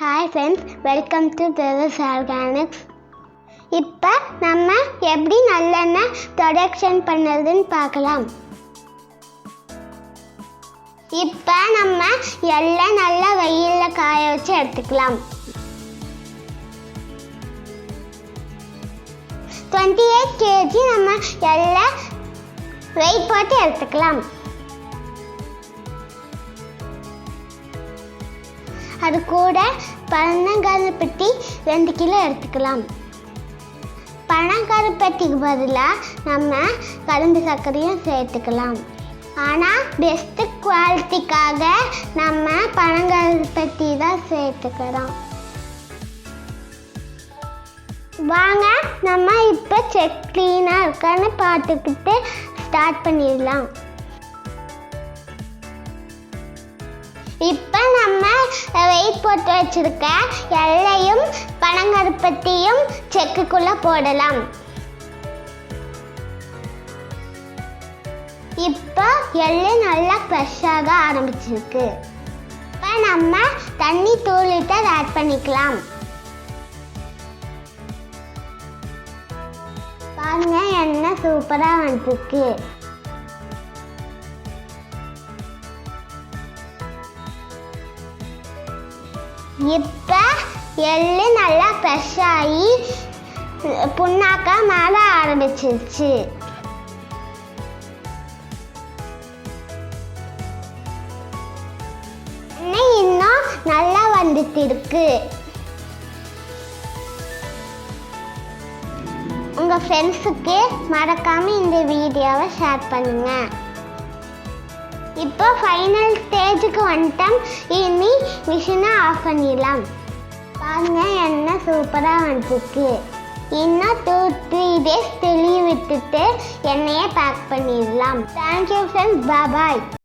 Hi friends welcome to brothers organics இப்போ நம்ம எப்படி நல்லெண்ணெய் ப்ரொடக்ஷன் பண்ணுறதுன்னு பார்க்கலாம். இப்போ நம்ம எல்லாம் நல்லா வெயிலில் காய வச்சு எடுத்துக்கலாம். டுவெண்ட்டி எயிட் கேஜி நம்ம எல்லாம் வெயிட் போட்டு எடுத்துக்கலாம். அது கூட பனங்கருப்பட்டி ரெண்டு கிலோ எடுத்துக்கலாம். பனங்கருப்பட்டிக்கு பதிலாக நம்ம கரும்பு சர்க்கரையும் சேர்த்துக்கலாம். ஆனால் பெஸ்ட்டு குவாலிட்டிக்காக நம்ம பனங்கருப்பட்டி தான் சேர்த்துக்கலாம் வாங்க நம்ம இப்போ செக் க்ளீனாக இருக்கான்னு பார்த்துக்கிட்டு ஸ்டார்ட் பண்ணிடலாம். இப்போ நம்ம வெயிட் போட்டு வச்சிருக்க எல்லையும் பனங்கருப்பட்டியும் செக்குக்குள்ளே போடலாம். இப்போ எள்ளு நல்லா ஃப்ரெஷ்ஷாக ஆரம்பிச்சிருக்கு. இப்போ நம்ம தண்ணி தூள் லிட்டர் ஆட் பண்ணிக்கலாம். பாருங்க என்ன சூப்பராக வந்துருக்கு. இப்போ எள்ளு நல்லா ஃப்ரெஷ் ஆகி புண்ணாக்கா மேலே ஆரம்பிச்சிருச்சு. இன்னும் நல்லா வந்துட்டு இருக்கு. உங்கள் ஃப்ரெண்ட்ஸுக்கு மறக்காமல் இந்த வீடியோவை ஷேர் பண்ணுங்கள் இப்போ ஃபைனல் ஸ்டேஜுக்கு வந்துட்டோம். இனி மிஷினை ஆஃப் பண்ணிடலாம். பாருங்க எண்ணெய் சூப்பராக வந்துருக்கு. இன்னும் டூ த்ரீ டேஸ் தெளிய விட்டுட்டு எண்ணெயை பேக் பண்ணிடலாம். Thank you friends bye